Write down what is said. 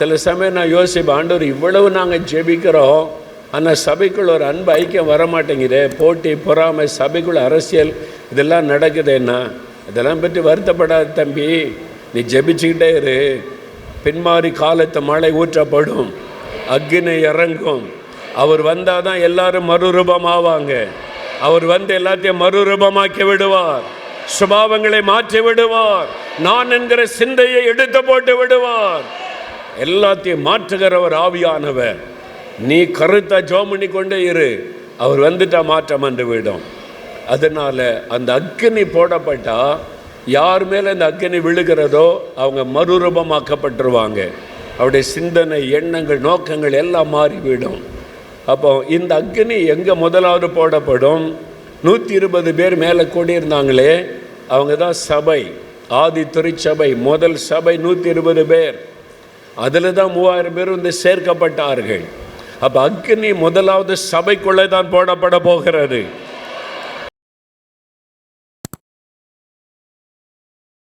சில சமயம் நான் யோசிப்பேன் ஆண்டவர் இவ்வளவு நாங்கள் ஜெபிக்கிறோம் ஆனால் சபைக்குள்ள ஒரு அன்பு ஐக்கியம் வர மாட்டேங்குதே போட்டி பொறாமை சபைக்குள்ள அரசியல் இதெல்லாம் நடக்குதேன்னா இதெல்லாம் பற்றி வருத்தப்படாத தம்பி நீ ஜெபிச்சுக்கிட்டே இரு. பின்மாறி காலத்து மழை ஊற்றப்படும் அக்னி இறங்கும். அவர் வந்தால் தான் எல்லாரும் மறுரூபம் ஆவாங்க அவர் வந்து எல்லாத்தையும் மறுரூபமாக்கி விடுவார். சுபாவங்களை மாற்றி விடுவார். நான் என்கிற சிந்தையை எடுத்து போட்டு விடுவார். எல்லாத்தையும் மாற்றுகிறவர் ஆவியானவர். நீ கருத்தை ஜோம் பண்ணி கொண்டே இரு. அவர் வந்துட்டா மாற்றம் வந்து விடும். அதனால் அந்த அக்கினி போடப்பட்டால் யார் மேலே இந்த அக்கினி விழுகிறதோ அவங்க மறுரூபமாக்கப்பட்டுருவாங்க. அவருடைய சிந்தனை எண்ணங்கள் நோக்கங்கள் எல்லாம் மாறிவிடும். அப்போ இந்த அக்னி எங்கே முதலாவது போடப்படும்? நூற்றி இருபது பேர் மேலே கூடியிருந்தாங்களே அவங்க தான் சபை. ஆதி சபை முதல் சபை நூற்றி இருபது பேர். அதில் தான் மூவாயிரம் பேர் வந்து சேர்க்கப்பட்டார்கள். அப்போ அக்னி முதலாவது சபைக்குள்ளே தான் போடப்பட போகிறது.